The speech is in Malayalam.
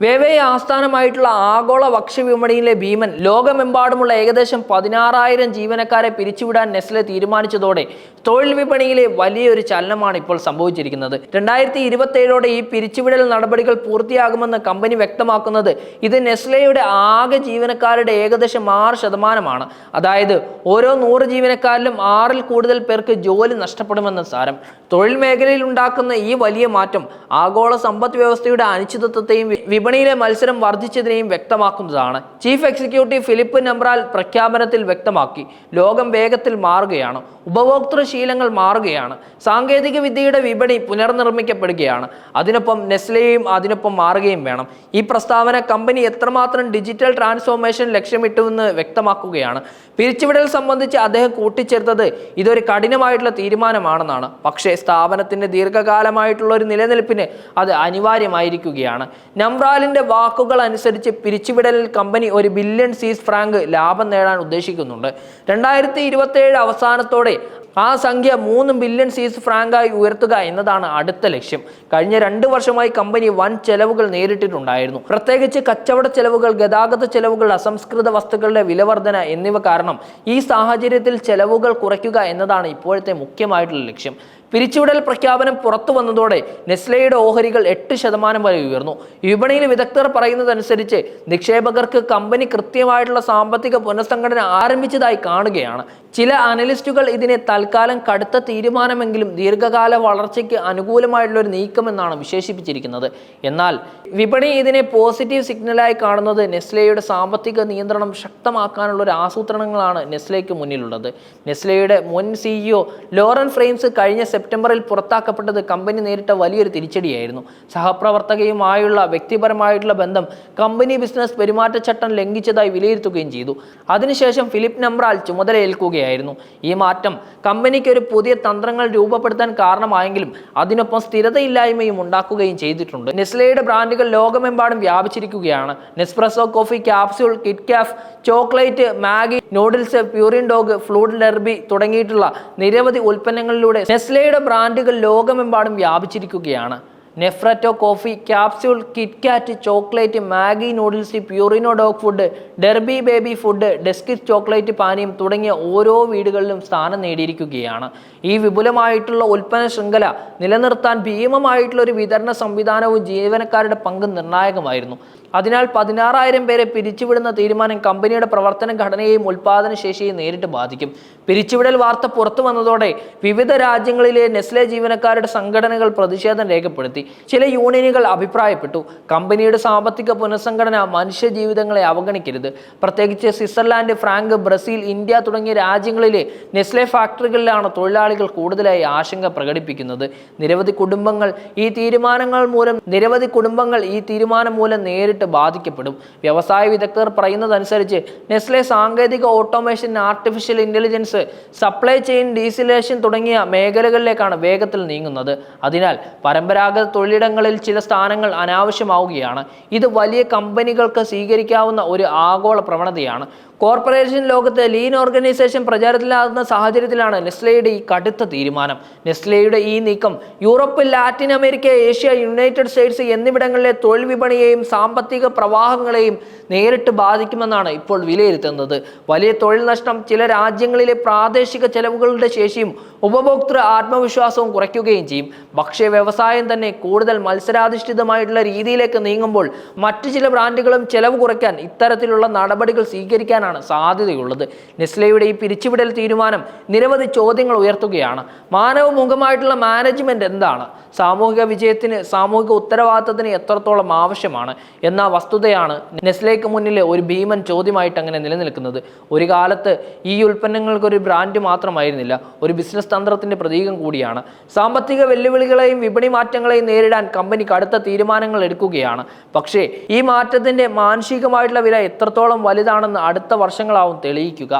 വേവയെ ആസ്ഥാനമായിട്ടുള്ള ആഗോള ഭക്ഷ്യവിപണിയിലെ ഭീമൻ ലോകമെമ്പാടുമുള്ള ഏകദേശം പതിനാറായിരം ജീവനക്കാരെ പിരിച്ചുവിടാൻ നെസ്ലെ തീരുമാനിച്ചതോടെ തൊഴിൽ വിപണിയിലെ വലിയൊരു ചലനമാണ് ഇപ്പോൾ സംഭവിച്ചിരിക്കുന്നത്. രണ്ടായിരത്തി ഇരുപത്തേഴോടെ ഈ പിരിച്ചുവിടൽ നടപടികൾ പൂർത്തിയാകുമെന്ന് കമ്പനി വ്യക്തമാക്കുന്നത് ഇത് നെസ്ലെയുടെ ആകെ ജീവനക്കാരുടെ ഏകദേശം ആറ് ശതമാനമാണ്. അതായത് ഓരോ നൂറ് ജീവനക്കാരിലും ആറിൽ കൂടുതൽ പേർക്ക് ജോലി നഷ്ടപ്പെടുമെന്ന് സാരം. തൊഴിൽ മേഖലയിൽ ഉണ്ടാക്കുന്ന ഈ വലിയ മാറ്റം ആഗോള സമ്പദ് വ്യവസ്ഥയുടെ അനിശ്ചിതത്വത്തെയും വി- വിപണിയിലെ മത്സരം വർദ്ധിച്ചതിനെയും വ്യക്തമാക്കുന്നതാണ്. ചീഫ് എക്സിക്യൂട്ടീവ് ഫിലിപ്പ് നമ്പ്രാൽ പ്രഖ്യാപനത്തിൽ വ്യക്തമാക്കി. ലോകം വേഗത്തിൽ മാറുകയാണ്. ഉപഭോക്തൃ ശീലങ്ങൾ മാറുകയാണ്. സാങ്കേതിക വിദ്യയുടെ വിപണി പുനർനിർമ്മിക്കപ്പെടുകയാണ്. അതിനൊപ്പം നെസ്ലെയും അതിനൊപ്പം മാറുകയും വേണം. ഈ പ്രസ്താവന കമ്പനി എത്രമാത്രം ഡിജിറ്റൽ ട്രാൻസ്ഫോർമേഷൻ ലക്ഷ്യമിട്ടുവെന്ന് വ്യക്തമാക്കുകയാണ്. പിരിച്ചുവിടൽ സംബന്ധിച്ച് അദ്ദേഹം കൂട്ടിച്ചേർത്തത് ഇതൊരു കഠിനമായിട്ടുള്ള തീരുമാനമാണെന്നാണ്. പക്ഷേ സ്ഥാപനത്തിന്റെ ദീർഘകാലമായിട്ടുള്ള ഒരു നിലനിൽപ്പിന് അത് അനിവാര്യമായിരിക്കുകയാണ്. നംറാലിന്റെ വാക്കുകൾ അനുസരിച്ച് പിരിച്ചുവിടലിൽ കമ്പനി ഒരു ബില്യൺ സീസ് ഫ്രാങ്ക് ലാഭം നേടാൻ ഉദ്ദേശിക്കുന്നുണ്ട്. രണ്ടായിരത്തി ഇരുപത്തിയേഴ് അവസാനത്തോടെ ആ സംഖ്യ മൂന്ന് ബില്യൺ സീസ് ഫ്രാങ്കായി ഉയർത്തുക എന്നതാണ് അടുത്ത ലക്ഷ്യം. കഴിഞ്ഞ രണ്ട് വർഷമായി കമ്പനി വൻ ചെലവുകൾ നേരിട്ടിട്ടുണ്ടായിരുന്നു. പ്രത്യേകിച്ച് കച്ചവട ചെലവുകൾ ഗതാഗത ചെലവുകൾ അസംസ്കൃത വസ്തുക്കളുടെ വിലവർധന എന്നിവ കാരണം ഈ സാഹചര്യത്തിൽ ചെലവുകൾ കുറയ്ക്കുക എന്നതാണ് ഇപ്പോഴത്തെ മുഖ്യമായിട്ടുള്ള ലക്ഷ്യം. പിരിച്ചുവിടൽ പ്രഖ്യാപനം പുറത്തു വന്നതോടെ നെസ്ലയുടെ ഓഹരികൾ എട്ട് ശതമാനം വരെ ഉയർന്നു. വിപണിയിൽ വിദഗ്ധർ പറയുന്നതനുസരിച്ച് നിക്ഷേപകർക്ക് കമ്പനി കൃത്യമായിട്ടുള്ള സാമ്പത്തിക പുനഃസംഘടന ആരംഭിച്ചതായി കാണുകയാണ്. ചില അനലിസ്റ്റുകൾ ഇതിനെ തൽക്കാലം കടുത്ത തീരുമാനമെങ്കിലും ദീർഘകാല വളർച്ചയ്ക്ക് അനുകൂലമായിട്ടുള്ള ഒരു നീക്കമെന്നാണ് വിശേഷിപ്പിച്ചിരിക്കുന്നത്. എന്നാൽ വിപണി ഇതിനെ പോസിറ്റീവ് സിഗ്നലായി കാണുന്നത് നെസ്ലയുടെ സാമ്പത്തിക നിയന്ത്രണം ശക്തമാക്കാനുള്ള ഒരു ആസൂത്രണങ്ങളാണ് നെസ്ലയ്ക്ക് മുന്നിലുള്ളത്. നെസ്ലയുടെ മുൻ സിഇഒ ലോറൻ ഫ്രെയിംസ് കഴിഞ്ഞ സെപ്റ്റംബറിൽ പുറത്താക്കപ്പെട്ടത് കമ്പനി നേരിട്ട വലിയൊരു തിരിച്ചടിയായിരുന്നു. സഹപ്രവർത്തകയുമായുള്ള വ്യക്തിപരമായിട്ടുള്ള ബന്ധം കമ്പനി ബിസിനസ് പെരുമാറ്റച്ചട്ടം ലംഘിച്ചതായി വിലയിരുത്തുകയും ചെയ്തു. അതിനുശേഷം ഫിലിപ്പ് നമ്പ്രാൽ ചുമതലയേൽക്കുകയായിരുന്നു. ഈ മാറ്റം കമ്പനിക്ക് ഒരു പുതിയ തന്ത്രങ്ങൾ രൂപപ്പെടുത്താൻ കാരണമായെങ്കിലും അതിനൊപ്പം സ്ഥിരതയില്ലായ്മയും ഉണ്ടാക്കുകയും ചെയ്തിട്ടുണ്ട്. നെസ്ലയുടെ ബ്രാൻഡുകൾ ലോകമെമ്പാടും വ്യാപിച്ചിരിക്കുകയാണ്. Nespresso coffee capsule KitKat chocolate Maggi noodles Purina dog food Derby തുടങ്ങിയിട്ടുള്ള നിരവധി ഉൽപ്പന്നങ്ങളിലൂടെ നെസ്ലയുടെ ബ്രാൻഡുകൾ ലോകമെമ്പാടും വ്യാപിച്ചിരിക്കുകയാണ്. Nespresso coffee capsule KitKat chocolate Maggi noodles Purina dog food Derby baby food ഡെസ്കിറ്റ് chocolate പാനീയം തുടങ്ങിയ ഓരോ വീടുകളിലും സ്ഥാനം നേടിയിരിക്കുകയാണ്. ഈ വിപുലമായിട്ടുള്ള ഉൽപ്പന്ന ശൃംഖല നിലനിർത്താൻ ഭീമമായിട്ടുള്ള ഒരു വിതരണ സംവിധാനവും ജീവനക്കാരുടെ പങ്ക് നിർണായകമായിരുന്നു. അതിനാൽ പതിനാറായിരം പേരെ പിരിച്ചുവിടുന്ന തീരുമാനം കമ്പനിയുടെ പ്രവർത്തന ഘടനയെയും ഉൽപാദന ശേഷിയെയും നേരിട്ട് ബാധിക്കും. പിരിച്ചുവിടൽ വാർത്ത പുറത്തു വന്നതോടെ വിവിധ രാജ്യങ്ങളിലെ നെസ്ലെ ജീവനക്കാരുടെ സംഘടനകൾ പ്രതിഷേധം രേഖപ്പെടുത്തി. ചില യൂണിയനുകൾ അഭിപ്രായപ്പെട്ടു. കമ്പനിയുടെ സാമ്പത്തിക പുനഃസംഘടന മനുഷ്യ ജീവിതങ്ങളെ അവഗണിക്കരുത്. പ്രത്യേകിച്ച് സ്വിറ്റ്സർലാൻഡ് ഫ്രാങ്ക് ബ്രസീൽ ഇന്ത്യ തുടങ്ങിയ രാജ്യങ്ങളിലെ നെസ്ലെ ഫാക്ടറികളിലാണ് തൊഴിലാളികൾ കൂടുതലായി ആശങ്ക പ്രകടിപ്പിക്കുന്നത്. നിരവധി കുടുംബങ്ങൾ ഈ തീരുമാനങ്ങൾ മൂലം നിരവധി കുടുംബങ്ങൾ ഈ തീരുമാനം മൂലം നേരിട്ട് ബാധിക്കപ്പെടും. വ്യവസായ വിദഗ്ധർ പറയുന്നതനുസരിച്ച് നെസ്ലെ സാങ്കേതിക automation artificial intelligence supply chain ഡീസിലേഷൻ തുടങ്ങിയ മേഖലകളിലേക്കാണ് വേഗത്തിൽ നീങ്ങുന്നത്. അതിനാൽ പരമ്പരാഗത തൊഴിലിടങ്ങളിൽ ചില സ്ഥാനങ്ങൾ അനാവശ്യമാവുകയാണ്. ഇത് വലിയ കമ്പനികൾക്ക് സ്വീകരിക്കാവുന്ന ഒരു ആഗോള പ്രവണതയാണ്. കോർപ്പറേഷൻ ലോകത്ത് ലീൻ ഓർഗനൈസേഷൻ പ്രചാരത്തിലാകുന്ന സാഹചര്യത്തിലാണ് നെസ്ലയുടെ ഈ കടുത്ത തീരുമാനം. നെസ്ലയുടെ ഈ നീക്കം Europe Latin America Asia United States എന്നിവിടങ്ങളിലെ തൊഴിൽ വിപണിയെയും സാമ്പത്തിക പ്രവാഹങ്ങളെയും നേരിട്ട് ബാധിക്കുമെന്നാണ് ഇപ്പോൾ വിലയിരുത്തുന്നത്. വലിയ തൊഴിൽ നഷ്ടം ചില രാജ്യങ്ങളിലെ പ്രാദേശിക ചെലവുകളുടെ ശേഷിയും ഉപഭോക്തൃ ആത്മവിശ്വാസവും കുറയ്ക്കുകയും ചെയ്യും. ഭക്ഷ്യ വ്യവസായം തന്നെ കൂടുതൽ മത്സരാധിഷ്ഠിതമായിട്ടുള്ള രീതിയിലേക്ക് നീങ്ങുമ്പോൾ മറ്റു ചില ബ്രാൻഡുകളും ചെലവ് കുറയ്ക്കാൻ ഇത്തരത്തിലുള്ള നടപടികൾ സ്വീകരിക്കാനാണ് സാധ്യതയുള്ളത്. നെസ്ലയുടെ ഈ പിരിച്ചുവിടൽ തീരുമാനം നിരവധി ചോദ്യങ്ങൾ ഉയർത്തുകയാണ്. മാനവമുഖമായിട്ടുള്ള മാനേജ്മെന്റ് എന്താണ്? സാമൂഹിക വിജയത്തിന് സാമൂഹിക ഉത്തരവാദിത്തത്തിന് എത്രത്തോളം ആവശ്യമാണ്? എന്ന വസ്തുതയാണ് നെസ്ലേക്ക് മുന്നിൽ ഒരു ഭീമൻ ചോദ്യമായിട്ട് അങ്ങനെ നിലനിൽക്കുന്നത്. ഒരു കാലത്ത് ഈ ഉൽപ്പന്നങ്ങൾക്കൊരു ബ്രാൻഡ് മാത്രമായിരുന്നില്ല. ഒരു ബിസിനസ് തന്ത്രത്തിന്റെ പ്രതീകം കൂടിയാണ്. സാമ്പത്തിക വെല്ലുവിളികളെയും വിപണി മാറ്റങ്ങളെയും നേരിടാൻ കമ്പനി കടുത്ത തീരുമാനങ്ങൾ എടുക്കുകയാണ്. പക്ഷേ ഈ മാറ്റത്തിന്റെ മാനുഷികമായിട്ടുള്ള വില എത്രത്തോളം വലുതാണെന്ന് അടുത്ത വർഷങ്ങളാവും തെളിയിക്കുക.